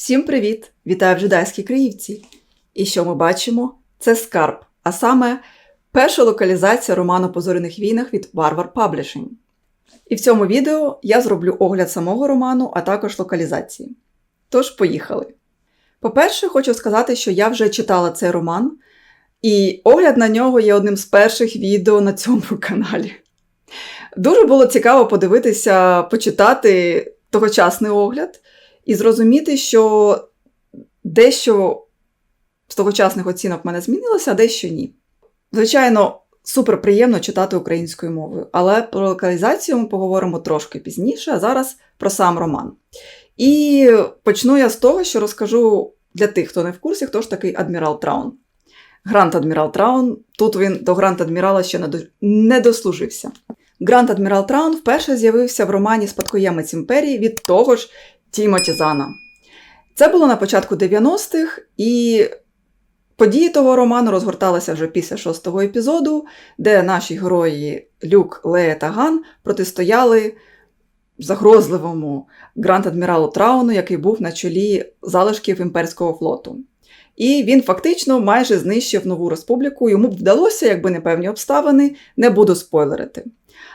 Всім привіт! Вітаю в Жидайській Криївці. І що ми бачимо? Це скарб, а саме перша локалізація роману по зоряних війнах від Варвар Publishing. І в цьому відео я зроблю огляд самого роману, а також локалізації. Тож, поїхали. По-перше, хочу сказати, що я вже читала цей роман, і огляд на нього є одним з перших відео на цьому каналі. Дуже було цікаво подивитися, почитати тогочасний огляд і зрозуміти, що дещо з тогочасних оцінок в мене змінилося, а дещо ні. Звичайно, супер приємно читати українською мовою, але про локалізацію ми поговоримо трошки пізніше, а зараз про сам роман. І почну я з того, що розкажу для тих, хто не в курсі, хто ж такий адмірал Траун. Грант Адмірал Траун, тут він до Грант Адмірала ще не, дослужився. Грант Адмірал Траун вперше з'явився в романі Спадкоємець імперії від того ж Тімоті Зана. Це було на початку 90-х, і події того роману розгорталися вже після шостого епізоду, де наші герої Люк, Лея та Ган протистояли загрозливому грант-адміралу Трауну, який був на чолі залишків імперського флоту. І він фактично майже знищив нову республіку. Йому б вдалося, якби не певні обставини, не буду спойлерити.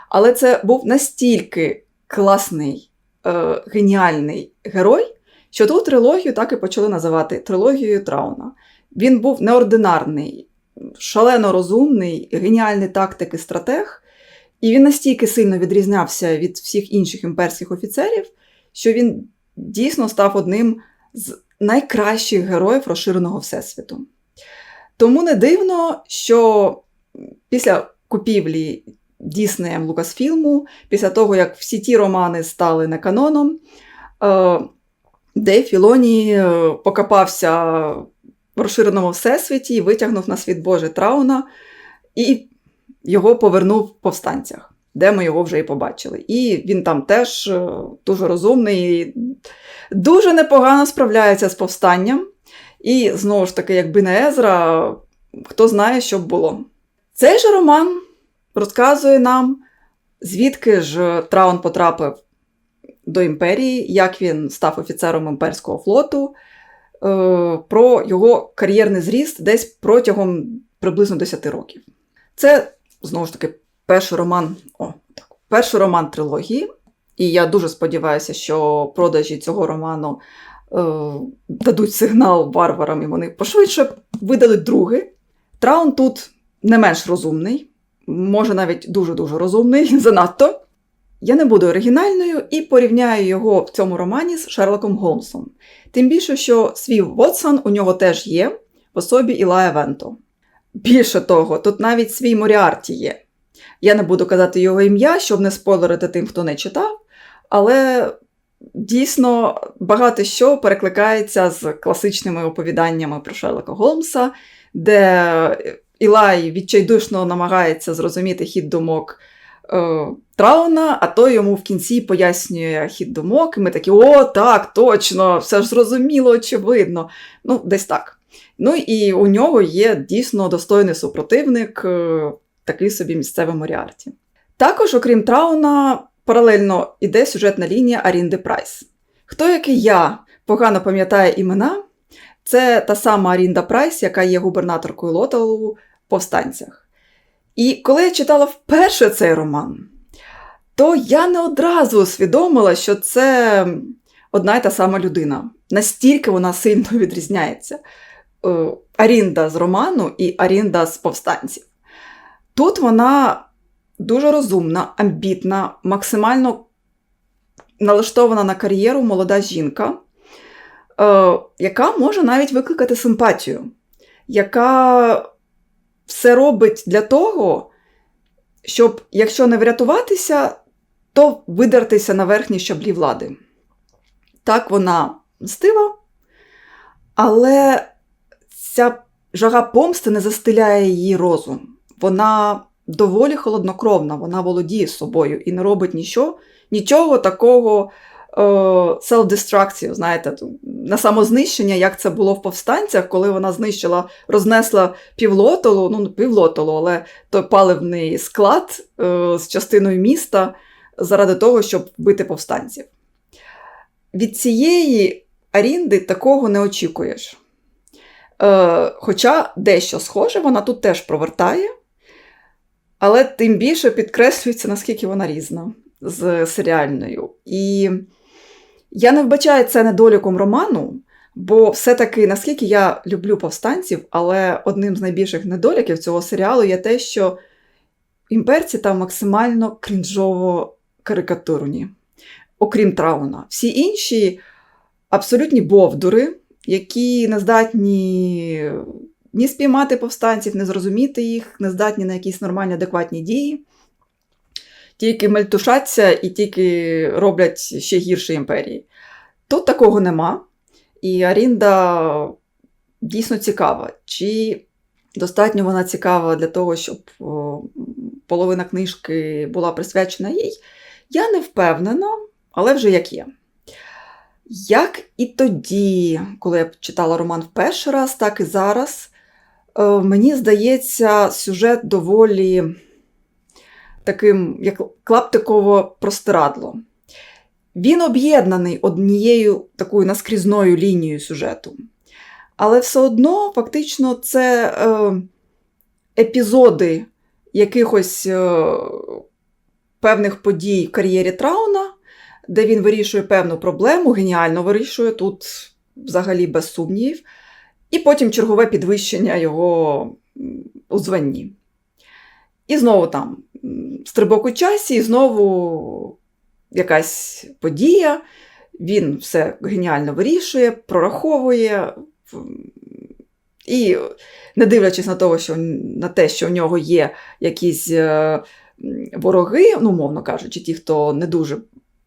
Але це був настільки класний, е, геніальний герой, що ту трилогію так і почали називати трилогією Трауна. Він був неординарний, шалено розумний, геніальний тактик і стратег, і він настільки сильно відрізнявся від всіх інших імперських офіцерів, що він дійсно став одним з найкращих героїв розширеного всесвіту. Тому не дивно, що після купівлі Діснеєм Лукасфілму, після того, як всі ті романи стали не каноном, Дейв Філоні покопався в розширеному всесвіті і витягнув на світ Божий Трауна і його повернув в повстанцях, де ми його вже і побачили. І він там теж дуже розумний, і дуже непогано справляється з повстанням. І знову ж таки, якби не Езра, хто знає, що б було. Цей же роман розказує нам, звідки ж Траун потрапив до імперії, як він став офіцером імперського флоту, про його кар'єрний зріст десь протягом приблизно 10 років. Це, знову ж таки, перший роман, о, так, перший роман трилогії. І я дуже сподіваюся, що продажі цього роману е, дадуть сигнал варварам, і вони пошвидше видали другий. Траун тут не менш розумний, може навіть дуже-дуже розумний, занадто. Я не буду оригінальною і порівняю його в цьому романі з Шерлоком Голмсом. Тим більше, що свій Вотсон у нього теж є в особі Ілая Венто. Більше того, тут навіть свій Моріарті є. Я не буду казати його ім'я, щоб не спойлерити тим, хто не читав, але дійсно багато що перекликається з класичними оповіданнями про Шерлока Голмса, де Ілай відчайдушно намагається зрозуміти хід думок е, Трауна, а той йому в кінці пояснює хід думок, і ми такі: о, так, точно, все ж зрозуміло, очевидно. Ну, десь так. Ну і у нього є дійсно достойний супротивник, е, такий собі місцевий Моріарті. Також, окрім Трауна, паралельно йде сюжетна лінія Арінди Прайс. Хто, як і я, погано пам'ятає імена, це та сама Арінда Прайс, яка є губернаторкою Лоталу в повстанцях. І коли я читала вперше цей роман, то я не одразу усвідомила, що це одна й та сама людина. Настільки вона сильно відрізняється. Арінда з роману і Арінда з повстанців. Тут вона дуже розумна, амбітна, максимально налаштована на кар'єру молода жінка, е, яка може навіть викликати симпатію, яка все робить для того, щоб, якщо не врятуватися, то видертися на верхні щаблі влади. Так, вона мстива, але ця жага помсти не застиляє її розум. Вона доволі холоднокровна, вона володіє собою і не робить нічого, нічого такого селф-дестракцію, знаєте, на самознищення, як це було в повстанцях, коли вона знищила, рознесла півлотолу, ну не півлотолу, але той паливний склад е, з частиною міста заради того, щоб вбити повстанців. Від цієї Арінди такого не очікуєш. Е, Хоча дещо схоже, вона тут теж провертає, але тим більше підкреслюється, наскільки вона різна з серіальною. І я не вбачаю це недоліком роману, бо все-таки, наскільки я люблю повстанців, але одним з найбільших недоліків цього серіалу є те, що імперці там максимально крінжово карикатурні, окрім Трауна. Всі інші абсолютні бовдури, які не здатні ні спіймати повстанців, не зрозуміти їх, не здатні на якісь нормальні, адекватні дії. Тільки мельтушаться і тільки роблять ще гірше імперії. Тут такого нема. І Арінда дійсно цікава. Чи достатньо вона цікава для того, щоб половина книжки була присвячена їй? Я не впевнена, але вже як є. Як і тоді, коли я читала роман в перший раз, так і зараз, е, мені здається, сюжет доволі таким, як клаптиково простирадло. Він об'єднаний однією такою наскрізною лінією сюжету. Але все одно, фактично, це е, епізоди якихось е, певних подій в кар'єрі Трауна, де він вирішує певну проблему, геніально вирішує тут взагалі без сумнівів, і потім чергове підвищення його у званні. І знову там стрибок у часі, і знову якась подія, він все геніально вирішує, прораховує. І не дивлячись на того, що, на те, що в нього є якісь е, вороги, ну, мовно кажучи, ті, хто не дуже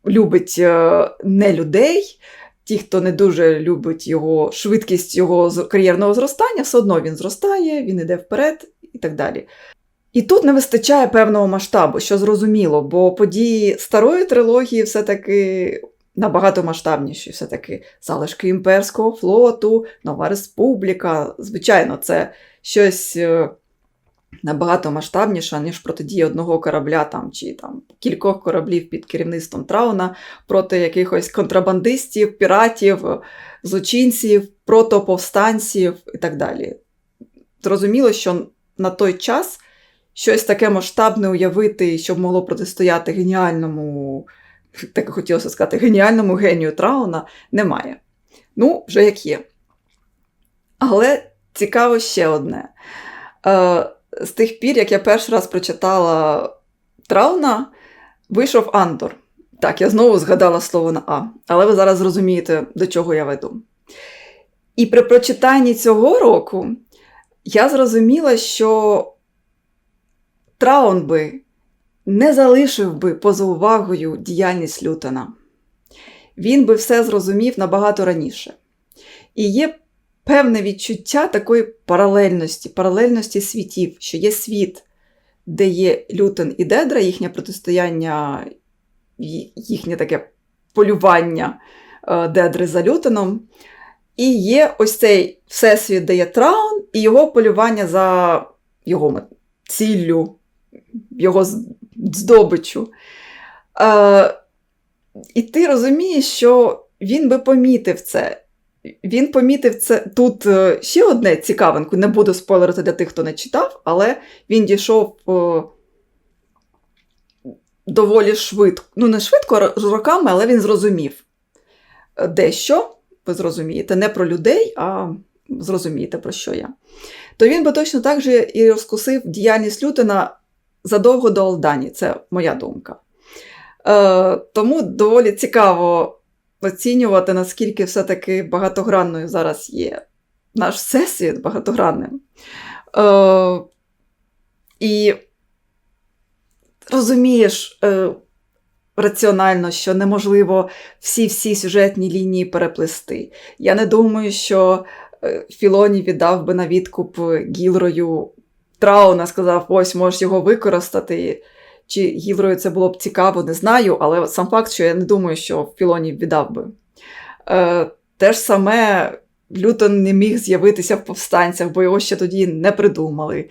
любить е, не людей, ті, хто не дуже любить його швидкість його кар'єрного зростання, все одно він зростає, він йде вперед і так далі. І тут не вистачає певного масштабу, що зрозуміло, бо події старої трилогії все-таки набагато масштабніші, все-таки залишки імперського флоту, Нова Республіка. Звичайно, це щось е, набагато масштабніше, ніж протидія одного корабля там, чи там кількох кораблів під керівництвом Трауна проти якихось контрабандистів, піратів, злочинців, протоповстанців і так далі. Зрозуміло, що на той час щось таке масштабне уявити, щоб могло протистояти геніальному, так хотілося сказати, геніальному генію Трауна, немає. Ну, вже як є. Але цікаво ще одне. Е, З тих пір, як я перший раз прочитала Трауна, вийшов Андор. Так, я знову згадала слово на А, але ви зараз зрозумієте, до чого я веду. І при прочитанні цього року я зрозуміла, що Траун би не залишив би поза увагою діяльність Лютона. Він би все зрозумів набагато раніше. І є певне відчуття такої паралельності, паралельності світів, що є світ, де є Лютон і Дедра, їхнє протистояння, їхнє таке полювання е, Дедри за Лютоном. І є ось цей всесвіт, де є Траун, і його полювання за його ціллю його здобичу. Е, І ти розумієш, що він би помітив це. Він помітив це тут е, ще одне цікавинку, не буду спойлерити для тих, хто не читав, але він дійшов о, е, доволі швидко. Ну, не швидко з роками, але він зрозумів дещо, ви зрозумієте, не про людей, а зрозумієте, про що я. То він би точно так же і розкусив діяльність Лютона задовго до Алдані, це моя думка. Е, Тому доволі цікаво оцінювати, наскільки все-таки багатогранною зараз є наш всесвіт багатогранним. Е, І розумієш е, раціонально, що неможливо всі-всі сюжетні лінії переплести. Я не думаю, що е, Філоні віддав би на відкуп Гілрою Трауна сказав, ось можеш його використати. Чи Гілрою це було б цікаво, не знаю, але сам факт, що я не думаю, що Філонів віддав би. Е, Те ж саме Лютон не міг з'явитися в повстанцях, бо його ще тоді не придумали.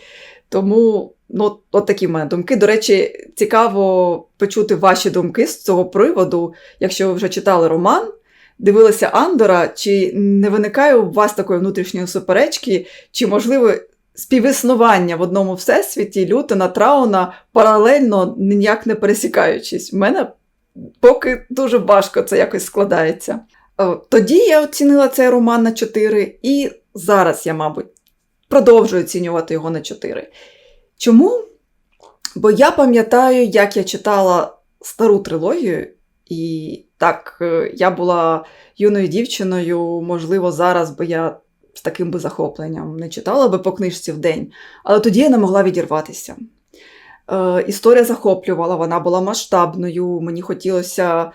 Тому ну, от такі в мене думки. До речі, цікаво почути ваші думки з цього приводу. Якщо ви вже читали роман, дивилися Андора, чи не виникає у вас такої внутрішньої суперечки, чи, можливо, співіснування в одному всесвіті Лютена, Трауна паралельно ніяк не пересікаючись? У мене поки дуже важко це якось складається. Е, Тоді я оцінила цей роман на 4, і зараз я, мабуть, продовжую оцінювати його на 4. Чому? Бо я пам'ятаю, як я читала стару трилогію, і так, е, я була юною дівчиною, можливо, зараз би я з таким би захопленням не читала би по книжці в день, але тоді я не могла відірватися. Е, історія захоплювала, вона була масштабною, мені хотілося,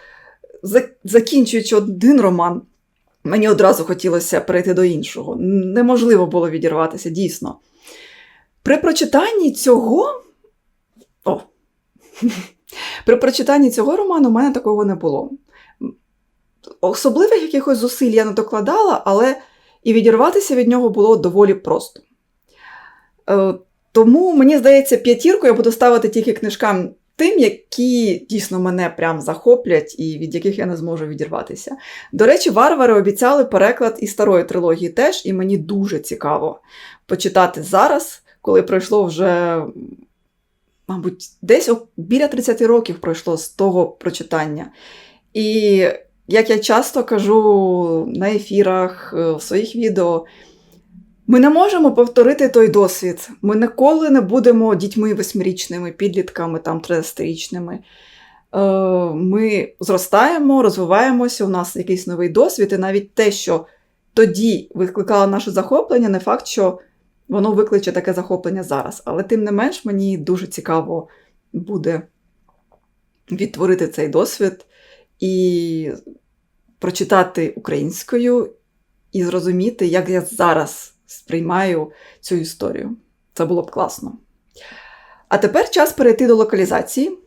закінчуючи один роман, мені одразу хотілося перейти до іншого. Неможливо було відірватися, дійсно. При прочитанні цього. О! При прочитанні цього роману у мене такого не було. Особливих якихось зусиль я не докладала, але і відірватися від нього було доволі просто. Е, Тому, мені здається, п'ятірку я буду ставити тільки книжкам тим, які дійсно мене прям захоплять і від яких я не зможу відірватися. До речі, варвари обіцяли переклад і старої трилогії теж, і мені дуже цікаво почитати зараз, коли пройшло вже, мабуть, десь біля 30 років пройшло з того прочитання. І як я часто кажу на ефірах, е, в своїх відео, ми не можемо повторити той досвід. Ми ніколи не будемо дітьми восьмирічними, підлітками, там 13-річними. Е, Ми зростаємо, розвиваємося, у нас якийсь новий досвід, і навіть те, що тоді викликало наше захоплення, не факт, що воно викличе таке захоплення зараз. Але тим не менш, мені дуже цікаво буде відтворити цей досвід і прочитати українською і зрозуміти, як я зараз сприймаю цю історію. Це було б класно. А тепер час перейти до локалізації,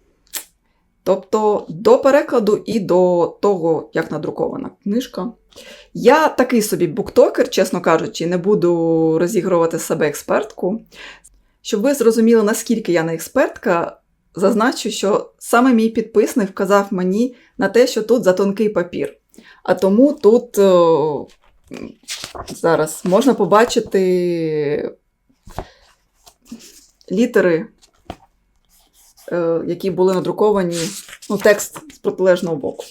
тобто до перекладу і до того, як надрукована книжка. Я такий собі буктокер, чесно кажучи, не буду розігрувати себе експертку. Щоб ви зрозуміли, наскільки я не експертка, зазначу, що саме мій підписник вказав мені на те, що тут за тонкий папір. А тому тут о, зараз можна побачити літери, е, які були надруковані, ну, текст з протилежного боку.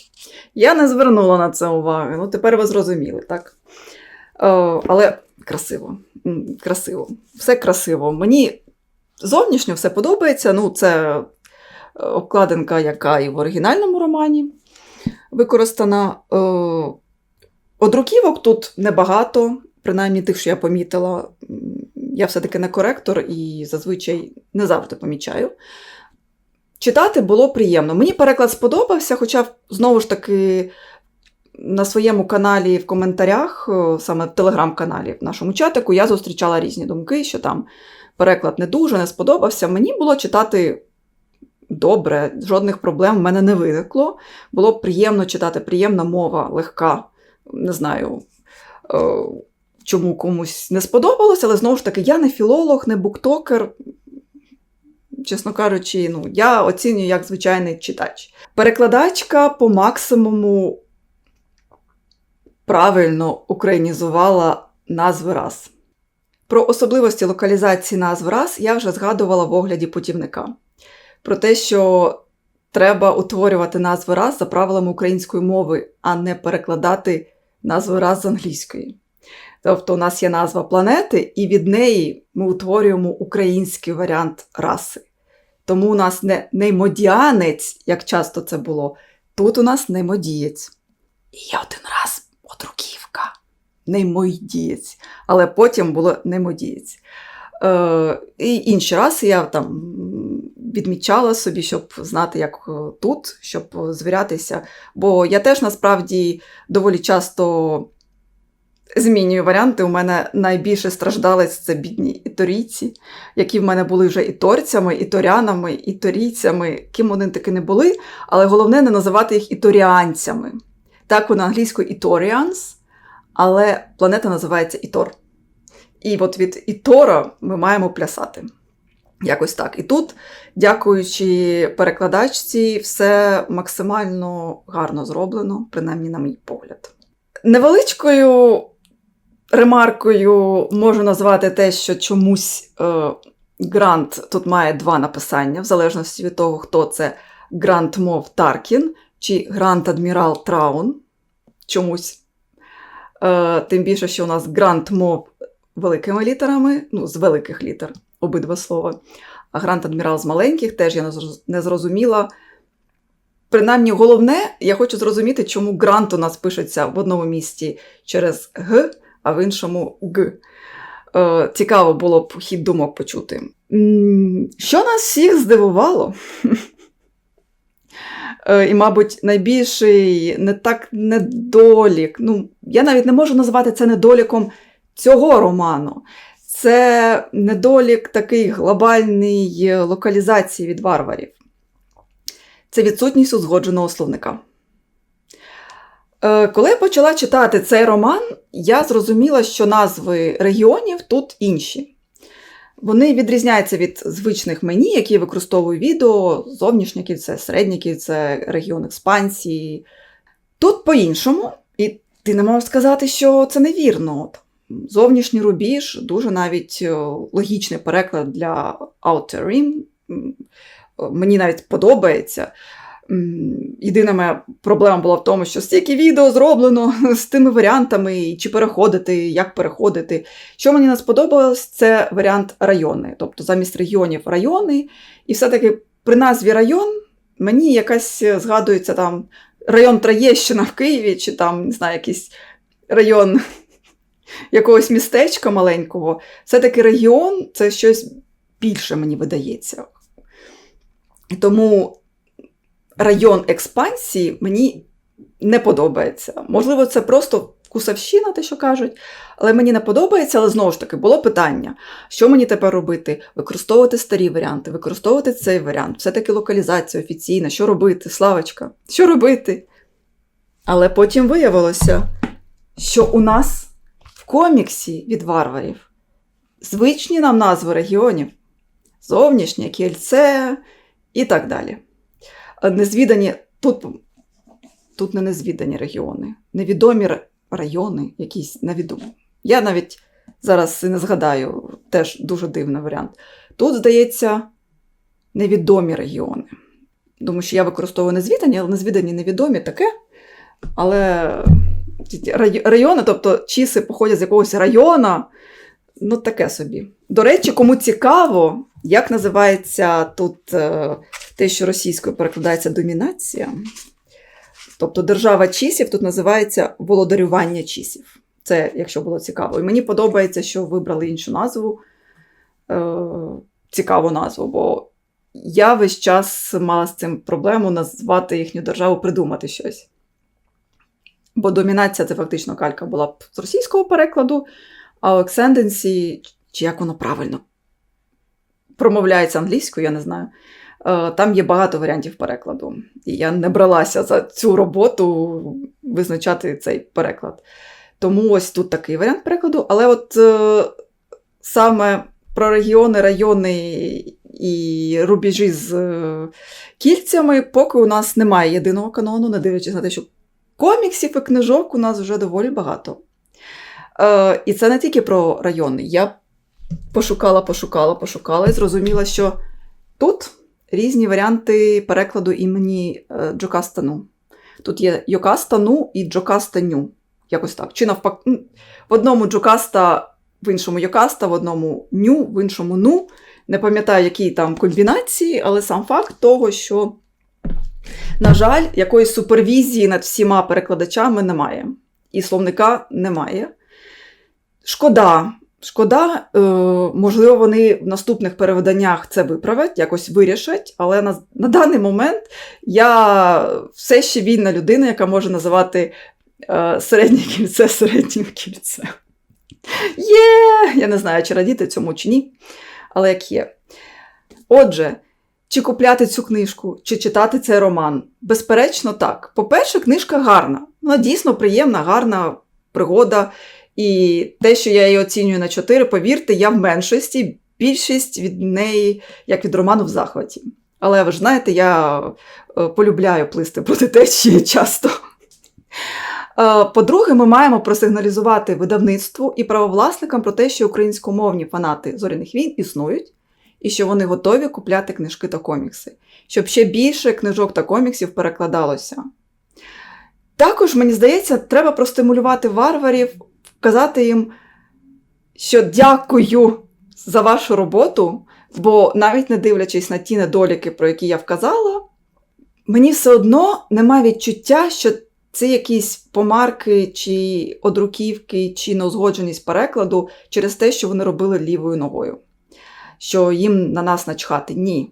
Я не звернула на це уваги. Ну, тепер ви зрозуміли, так? Е, але красиво. Красиво. Все красиво. Мені зовнішньо все подобається. Ну, це е, обкладинка, яка і в оригінальному романі використана. Е, Одруківок тут небагато, принаймні тих, що я помітила. Я все-таки не коректор і зазвичай не завжди помічаю. Читати було приємно. Мені переклад сподобався, хоча, знову ж таки, на своєму каналі в коментарях, е, саме в телеграм-каналі, в нашому чатику, я зустрічала різні думки, що там переклад не дуже не сподобався. Мені було читати добре, жодних проблем в мене не виникло. Було приємно читати, приємна мова, легка. Не знаю, е, чому комусь не сподобалось, але знову ж таки, я не філолог, не буктокер. Чесно кажучи, ну, я оцінюю як звичайний читач. Перекладачка по максимуму правильно українізувала назви раз. Про особливості локалізації назв раз я вже згадувала в огляді путівника. Про те, що треба утворювати назви раз за правилами української мови, а не перекладати назви раз з англійської. Тобто, у нас є назва планети, і від неї ми утворюємо український варіант раси. Тому у нас не неймодіанець, як часто це було, тут у нас неймодієць. І є один раз одруківка. Неймодієць. Але потім було неймодієць. Е, і інші рази я там відмічала собі, щоб знати, як е, тут, щоб звірятися. Бо я теж насправді доволі часто змінюю варіанти. У мене найбільше страждалець це бідні іторійці, які в мене були вже і торцями, і торянами, і торійцями, ким вони таки не були, але головне не називати їх іторіанцями. Так, вона англійською іторіанс, але планета називається Ітор. І от від Ітора ми маємо плясати. Якось так. І тут, дякуючи перекладачці, все максимально гарно зроблено, принаймні, на мій погляд. Невеличкою ремаркою можу назвати те, що чомусь е, Грант тут має два написання, в залежності від того, хто це Грант Мов Таркін чи Грант Адмірал Траун. Чомусь. Е, тим більше, що у нас Грант Мов великими літерами, ну, з великих літер, обидва слова. А Грант Адмірал з маленьких теж я не зрозуміла. Принаймні, головне, я хочу зрозуміти, чому грант у нас пишеться в одному місці через Г, а в іншому Г. Е, цікаво було б хід думок почути. Що нас всіх здивувало? Е, І, мабуть, найбільший не так недолік. Ну, я навіть не можу назвати це недоліком цього роману. Це недолік такий глобальний е, локалізації від варварів. Це відсутність узгодженого словника. Е, Коли я почала читати цей роман, я зрозуміла, що назви регіонів тут інші. Вони відрізняються від звичних мені, які використовую відео, зовнішнє кільце, середнє кільце, регіон експансії. Тут по-іншому, і ти не можеш сказати, що це невірно. Зовнішній рубіж дуже навіть е, логічний переклад для Outer Rim. Мені навіть подобається. Єдина моя проблема була в тому, що стільки відео зроблено з тими варіантами, чи переходити, як переходити. Що мені не сподобалось, це варіант райони. Тобто замість регіонів райони. І все-таки при назві район мені якась е, згадується там район Троєщина в Києві, чи там, не знаю, якийсь район якогось містечка маленького. Все-таки регіон це щось більше, мені видається. Тому район експансії мені не подобається. Можливо, це просто кусавщина, те, що кажуть, але мені не подобається, але знову ж таки було питання, що мені тепер робити? Використовувати старі варіанти, використовувати цей варіант, все-таки локалізація офіційна, що робити, Славочка, що робити? Але потім виявилося, що у нас коміксі від варварів звичні нам назви регіонів, зовнішнє кільце і так далі. Е, Незвідані тут, тут не незвідані регіони, невідомі райони, якісь невідомі. Я навіть зараз не згадаю, теж дуже дивний варіант. Тут, здається, невідомі регіони. Думаю, що я використовую незвідані, але незвідані невідомі таке. Але райони, тобто чіси походять з якогось району, ну таке собі. До речі, кому цікаво, як називається тут е, те, що російською перекладається домінація. Тобто держава чісів тут називається володарювання чісів. Це, якщо було цікаво. І мені подобається, що вибрали іншу назву, е, цікаву назву, бо я весь час мала з цим проблему назвати їхню державу, придумати щось. Бо домінація це фактично калька була б з російського перекладу, а Оксенденсі, чи як воно правильно промовляється англійською, я не знаю. Е, Там є багато варіантів перекладу. І я не бралася за цю роботу визначати цей переклад. Тому ось тут такий варіант перекладу. Але от е, саме про регіони, райони і рубежі з е, кільцями, поки у нас немає єдиного канону, не дивлячись на те, що коміксів і книжок у нас вже доволі багато. Е, і це не тільки про райони. Я пошукала, пошукала, пошукала і зрозуміла, що тут різні варіанти перекладу імені е, Джокастану. Тут є Йокастану і Джокастаню. Якось так. Чи навпаки, в одному Джокаста, в іншому Йокаста, в одному ню, в іншому ну. Не пам'ятаю, які там комбінації, але сам факт того, що, на жаль, якоїсь супервізії над всіма перекладачами немає. І словника немає. Шкода. Шкода, е, можливо, вони в наступних перевиданнях це виправять, якось вирішать, але на, на даний момент я все ще вільна людина, яка може називати е, середнє кільце середнім кільцем. Є! Я не знаю, чи радіти цьому чи ні, але як є. Отже, чи купляти цю книжку, чи читати цей роман? Безперечно, так. По-перше, книжка гарна. Вона дійсно приємна, гарна пригода. І те, що я її оцінюю на 4, повірте, я в меншості, більшість від неї, як від роману в захваті. Але ви ж знаєте, я е, полюбляю плисти проти течії часто. Е, По-друге, ми маємо просигналізувати видавництву і правовласникам про те, що українськомовні фанати зоряних війн існують, і що вони готові купляти книжки та комікси, щоб ще більше книжок та коміксів перекладалося. Також, мені здається, треба простимулювати варварів, вказати їм, що дякую за вашу роботу, бо навіть не дивлячись на ті недоліки, про які я вказала, мені все одно немає відчуття, що це якісь помарки, чи одруківки, чи неузгодженість перекладу через те, що вони робили лівою ногою, що їм на нас начхати. Ні.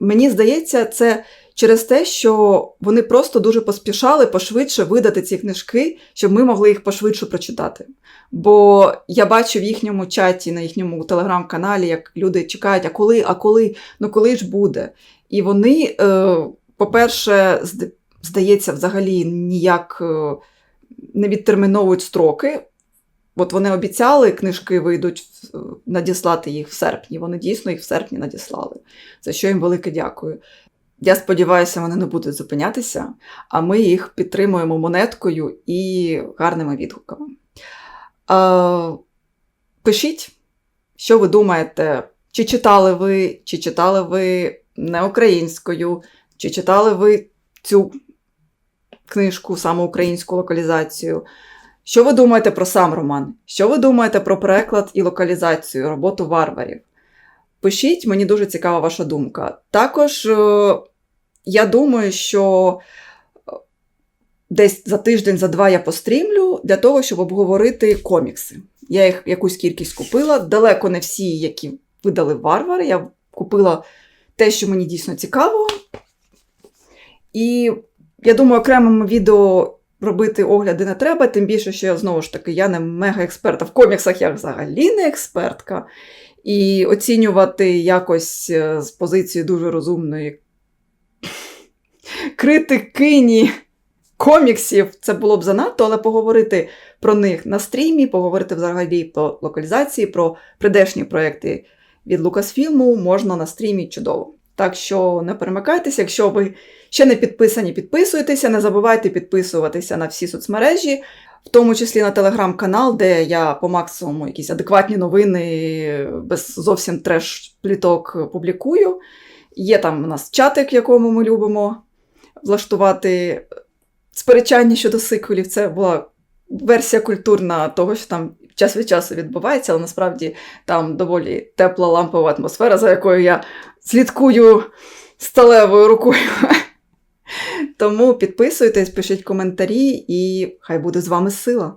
Мені здається, це через те, що вони просто дуже поспішали пошвидше видати ці книжки, щоб ми могли їх пошвидше прочитати. Бо я бачу в їхньому чаті, на їхньому телеграм-каналі, як люди чекають, а коли, а коли, ну коли ж буде. І вони, е, по-перше, здається, взагалі ніяк е, не відтерміновують строки. От вони обіцяли, книжки вийдуть надіслати їх в серпні. Вони дійсно їх в серпні надіслали. За що їм велике дякую. Я сподіваюся, вони не будуть зупинятися, а ми їх підтримуємо монеткою і гарними відгуками. Е, пишіть, що ви думаєте, чи читали ви, чи читали ви не українською, чи читали ви цю книжку, саме українську локалізацію. Що ви думаєте про сам роман? Що ви думаєте про переклад і локалізацію, роботу варварів? Пишіть, мені дуже цікава ваша думка. Також е, я думаю, що е, десь за тиждень, за два я пострімлю для того, щоб обговорити комікси. Я їх якусь кількість купила. Далеко не всі, які видали варвари. Я купила те, що мені дійсно цікаво. І я думаю, окремому відео робити огляди не треба, тим більше, що я знову ж таки я не мега-експерт, а в коміксах я взагалі не експертка. І оцінювати якось е, з позиції дуже розумної критикині коміксів це було б занадто, але поговорити про них на стрімі, поговорити взагалі про локалізації, про придешні проекти від Лукасфільму можна на стрімі чудово. Так що не перемикайтеся, якщо ви ще не підписані, підписуйтеся, не забувайте підписуватися на всі соцмережі, в тому числі на телеграм-канал, де я по максимуму якісь адекватні новини без зовсім треш-пліток публікую. Є там у нас чатик, в якому ми любимо влаштувати сперечання щодо сиквелів. Це була версія культурна того, що там час від часу відбувається, але насправді там доволі тепла лампова атмосфера, за якою я слідкую сталевою рукою. Тому підписуйтесь, пишіть коментарі, і хай буде з вами сила.